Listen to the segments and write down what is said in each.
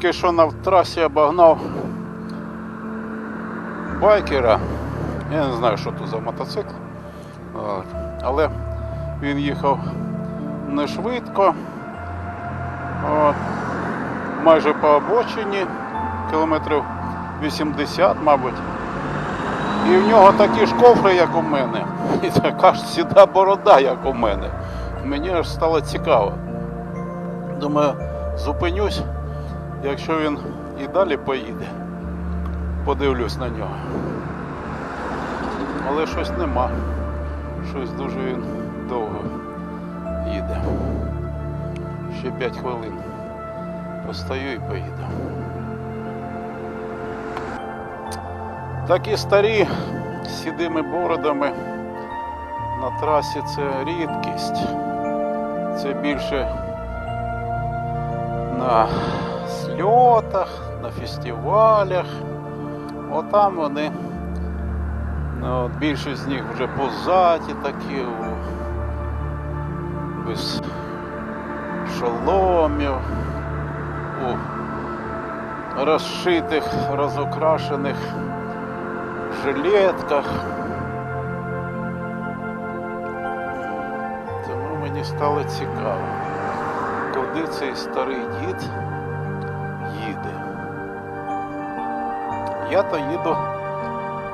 Тільки що на трасі обогнав байкера. Я не знаю, що тут за мотоцикл. Але він їхав не швидко. От. Майже по обочині, кілометрів 80, мабуть. І в нього такі ж кофри, як у мене. І така ж сіда борода, як у мене. Мені аж стало цікаво. Думаю, зупинюсь, якщо він і далі поїде. Подивлюсь на нього. Але щось нема. Щось дуже він довго їде. Ще 5 хвилин. Постою і поїду. Такі старі з сідими бородами на трасі це рідкість. Це більше на сльотах, на фестивалях. Отам вони. Ну, от більшість з них вже позаті такі, без шоломів, у розшитих, розукрашених жилетках. Тому мені стало цікаво, куди цей старий дід Я то їду,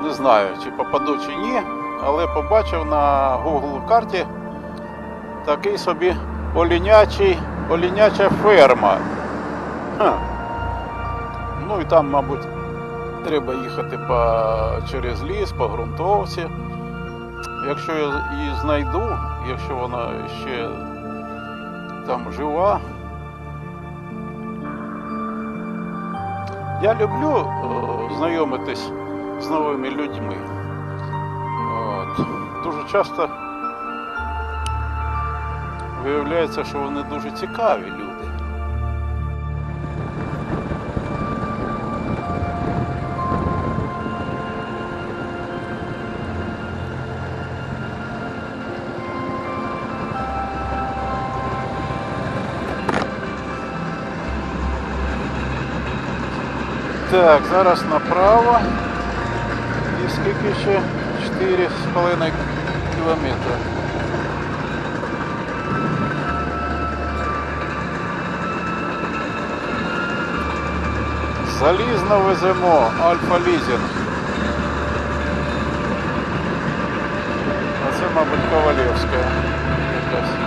не знаю, чи попаду чи ні, але побачив на Google карті такий собі олінячий, оліняча ферма. Ха. Ну і там, мабуть, треба їхати по, через ліс, по ґрунтовці. Якщо я її знайду, якщо вона ще там жива. Я люблю е, знайомитись з новими людьми. От. Дуже часто виявляється, що вони дуже цікаві люди. Так, зараз направо. І скільки ще? 4,5 кілометри. Залізно веземо, Альфа Лізінг. А це, мабуть, Ковалівська якась.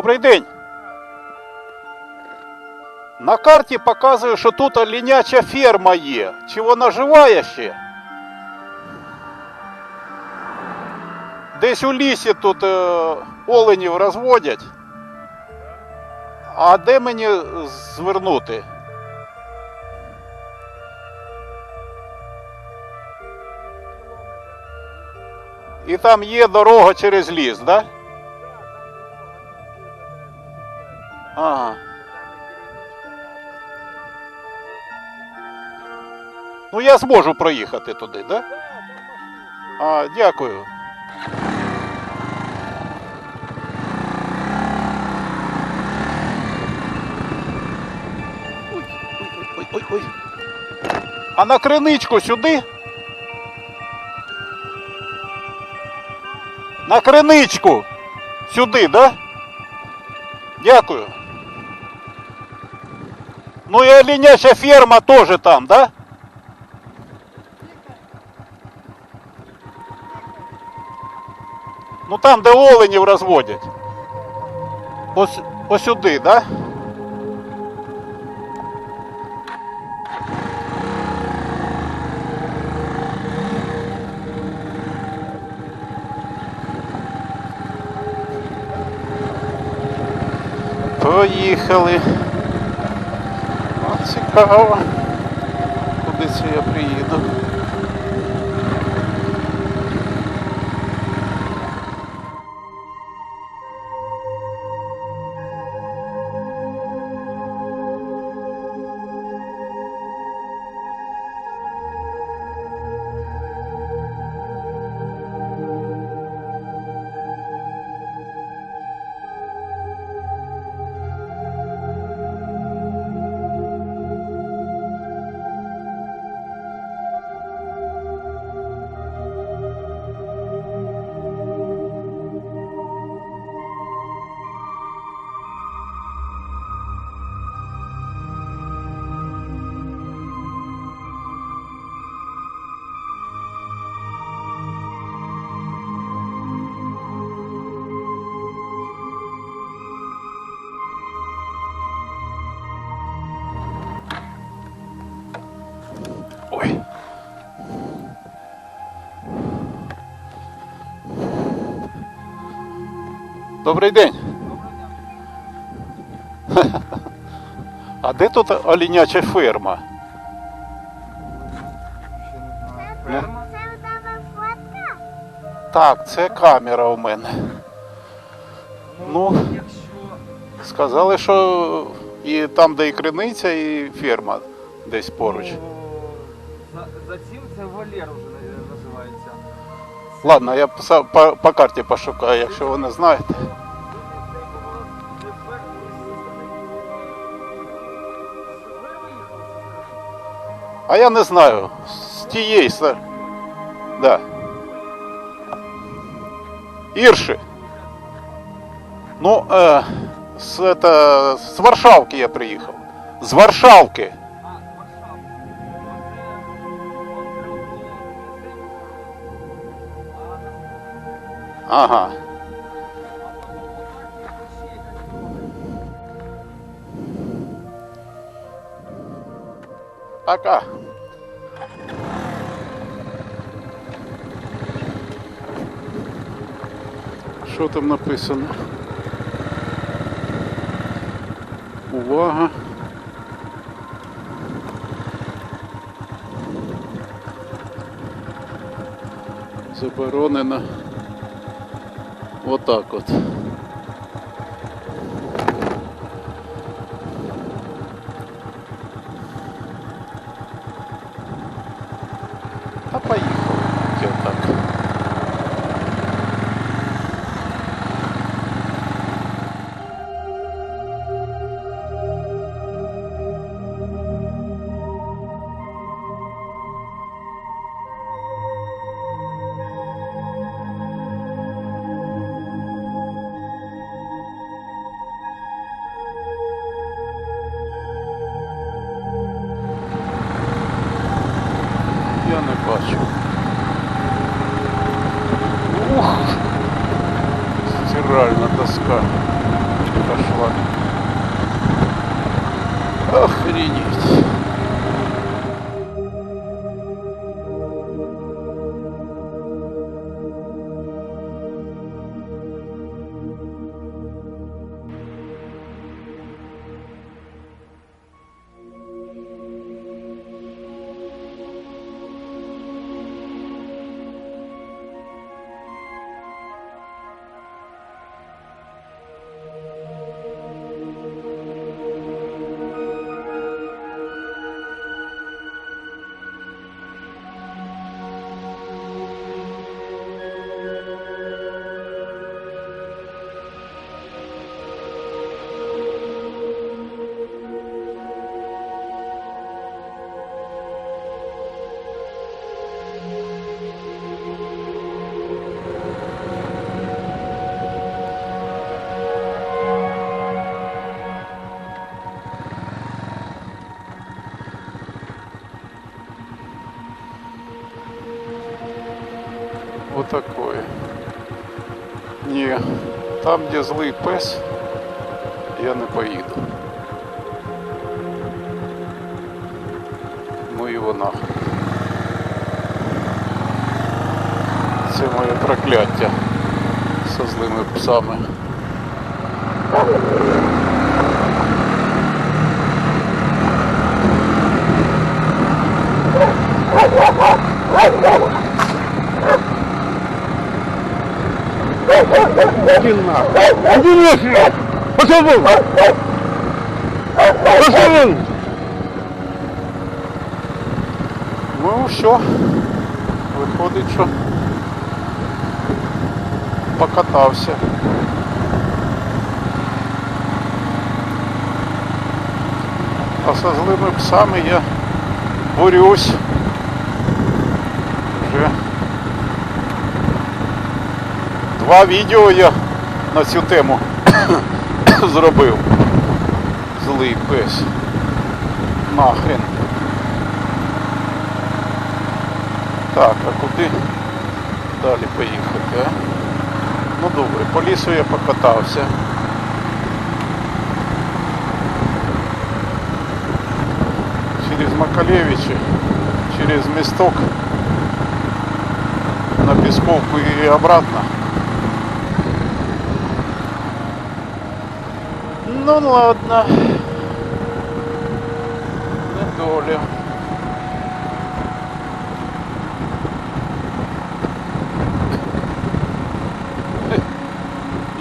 Добрий день. На карті показує, що тут оленяча ферма є. Чи вона жива ще? Десь у лісі тут е, оленів розводять. А де мені звернути? І там є дорога через ліс, так? Да? Ага. Ну я зможу проїхати туди, да? А, дякую. Ой, ой, ой, ой, ой. А на криничку сюди? На криничку! Сюди, да? Дякую. Ну и оленяча ферма тоже там, да? Ну там, де оленів розводять. Ось, ось сюди, да? Поїхали. О, цікаво. Куди це Добрий день. А де тут оленяча ферма? Це фотка? Так, це камера у мене. Ну, сказали, що і там, де і криниця, і ферма десь поруч. за, цим це вольєр вже називається. Ладно, я по, по, по карті пошукаю, якщо ви не знаєте. А я не знаю. З тієї сторони. Да. Ірши. Ну, е, з, это, з Варшавки я приїхав. З Варшавки. Ага. Пока. Що там написано? Увага. Заборонено. Отак от. Стиральна доска пошла. Охренеть. Там, де злий пес, я не поїду. Ну і вона. Це моє прокляття со злими псами. Иди нахуй! Иди нахуй! Пошел вон! Пошел вон! Ну що, виходить, що покатався. А со злими псами я борюсь. Вже два відео я на цю тему зробив. Злий пес. Нахрен. Так, а куди далі поїхати, а? Ну добре, по лісу я покатався. Через Макалевичи, через місток на Песковку и обратно. Ну ладно. Недоля.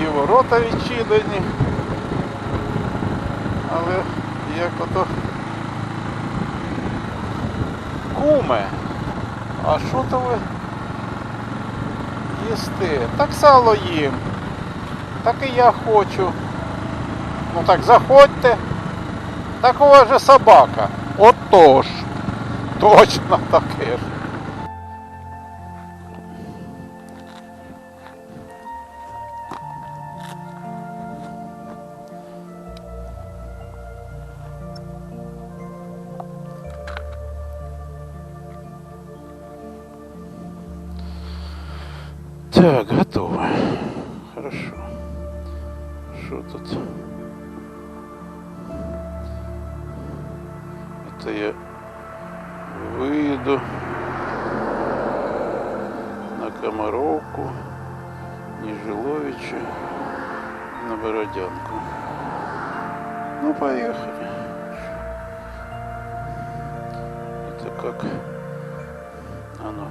І ворота відчинені. Але як ото куме. А що то ви їсти? Так сало їм. Так і я хочу. Ну так заходьте. Такого же собака. Отож. Точно таке ж. На Комаровку, Нежиловича, на Бородянку. Ну, поехали. Это как оно,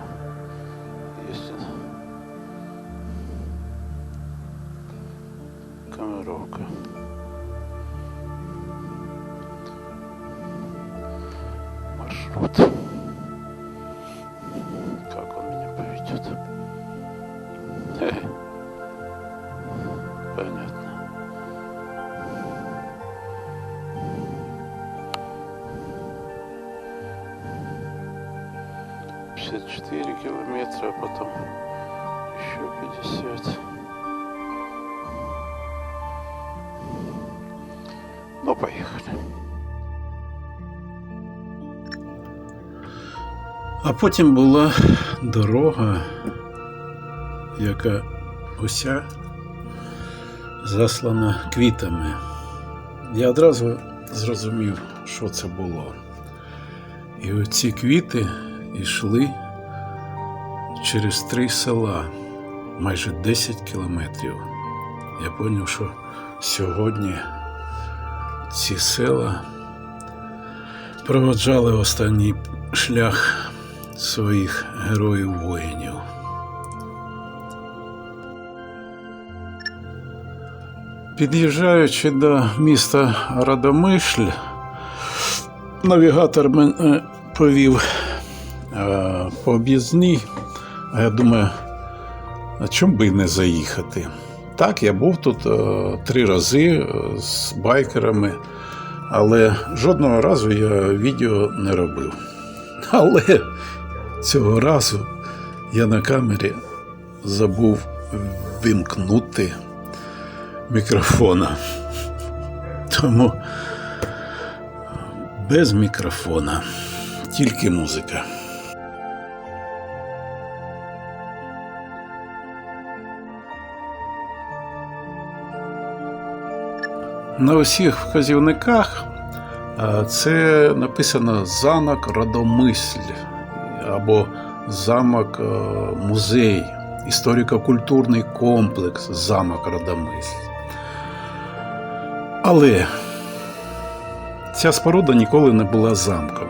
А потім була дорога, яка уся заслана квітами. Я одразу зрозумів, що це було. І оці квіти йшли через три села, майже 10 кілометрів. Я зрозумів, що сьогодні ці села проводжали останній шлях своїх героїв-воїнів. Під'їжджаючи до міста Радомишль, навігатор мене повів е, по об'їзній, я думаю, а чому би не заїхати? Так, я був тут е, три рази е, з байкерами, але жодного разу я відео не робив. Але Цього разу я на камері забув вимкнути мікрофона. Тому без мікрофона, тільки музика. На усіх вказівниках це написано Занок родомисль або замок е, музей, історико-культурний комплекс замок Родомисль. Але ця споруда ніколи не була замком.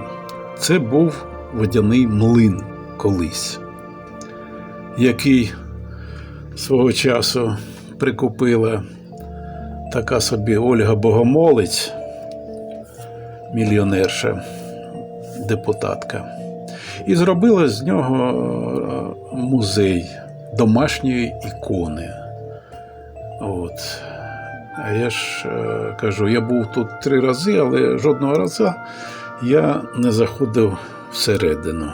Це був водяний млин колись, який свого часу прикупила така собі Ольга Богомолець, мільйонерша, депутатка, і зробила з нього е, музей домашньої ікони. От. А я ж е, кажу, я був тут три рази, але жодного разу я не заходив всередину.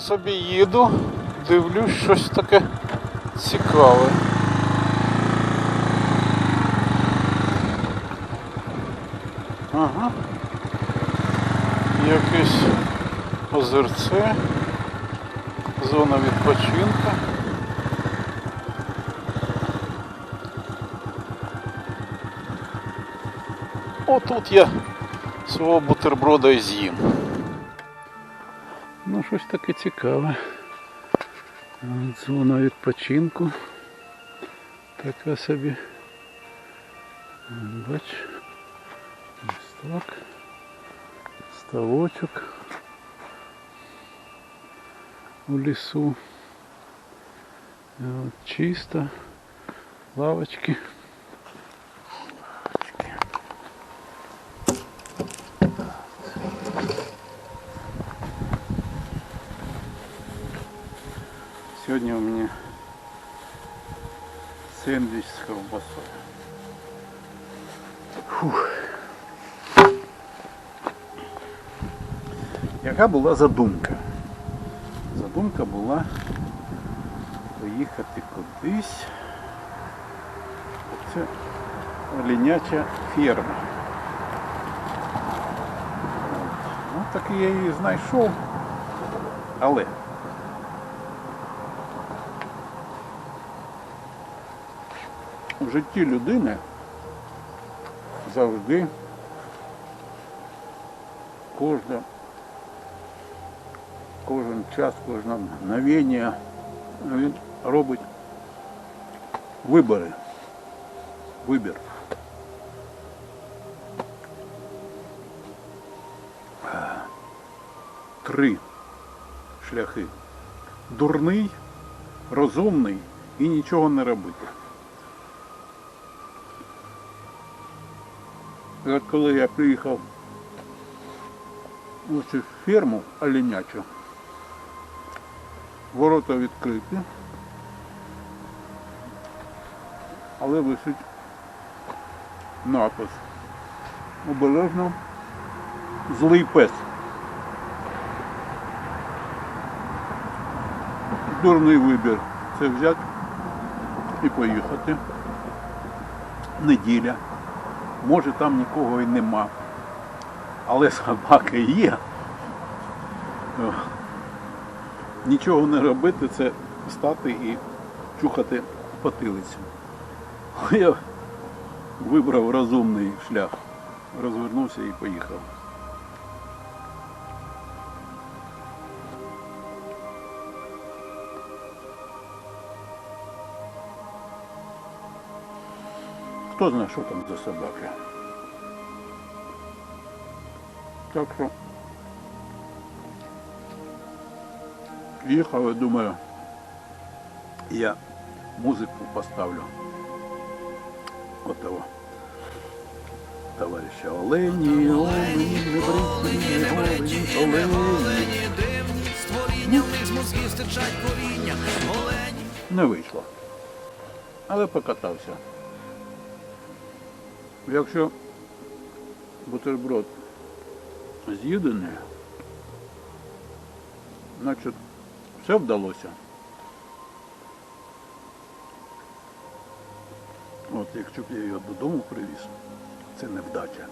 Собі їду, дивлюсь щось таке цікаве. Ага. Якесь озерце, зона відпочинку. Отут я свого бутерброда і з'їм. Щось таке цікаве. Зона відпочинку. Така собі. Бач. Ось так. Ставочок. У лісу. Чисто. Лавочки. Сегодня у меня сэндвич с колбасой. Фух. Яка була задумка? Задумка була поїхати кудись. Це оленяча ферма. Ну так я її знайшов. Але житті людини завжди кожна, кожен час, кожне мгновення він робить вибори. Вибір. Три шляхи. Дурний, розумний і нічого не робити. От коли я приїхав у цю ферму оленячу, ворота відкриті, але висить напис. Обережно злий пес. Дурний вибір. Це взяти і поїхати. Неділя. Може там нікого і нема. Але собаки є. Нічого не робити, це стати і чухати потилицю. Я вибрав розумний шлях, розвернувся і поїхав. хто знає, що там за собака. Так що їхав я думаю, я музику поставлю отого товариша Олені, Олені, Олені, Олені, Олені, олені, дивні, створіння, в них з мозгів стирчать коріння, Олені. Не вийшло, але покатався. Якщо бутерброд з'їдений, значить все вдалося. От якщо б я його додому привіз, це невдача.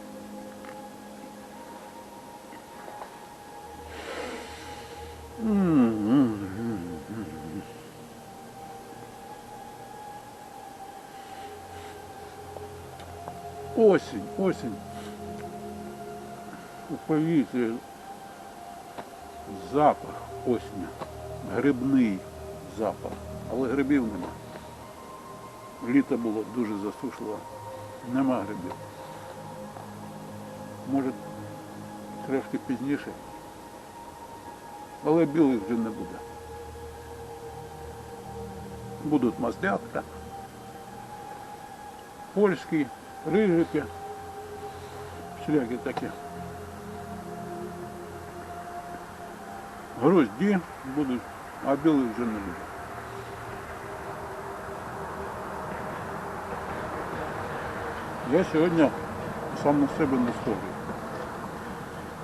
Осінь, осінь. У запах осіння, грибний запах, але грибів нема. Літо було дуже засушливо, нема грибів. Може, трошки пізніше, але білих вже не буде. Будуть маслятка, польські, рижики, всілякі такі. Грозді будуть, а білих вже не буде. Я сьогодні сам на себе не схожий.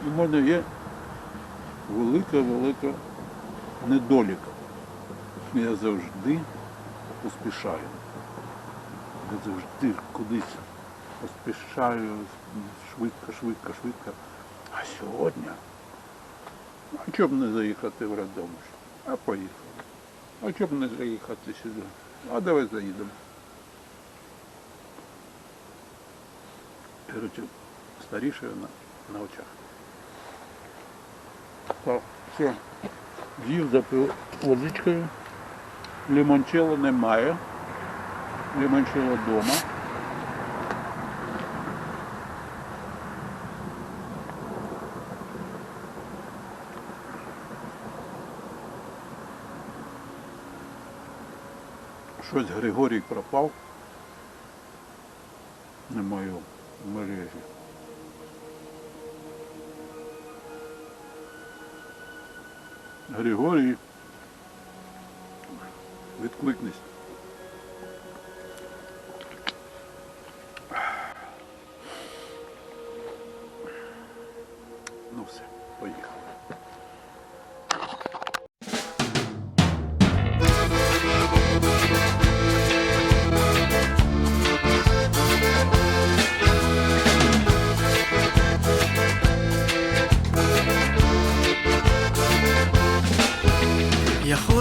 У мене є велика-велика недолік. Я завжди поспішаю. Я завжди кудись поспішаю швидко, швидко, швидко. А сьогодні, а чому б не заїхати в Радомиш? А поїхав. А чому б не заїхати сюди? А давай заїдемо. Короче, старішою на, на очах. Так, все. З'їв запив водичкою. Лімончелло немає. Лімончелло вдома. Щось Григорій пропав. Немає в мережі. Григорій. Відкликнись. Ну все, поїхали.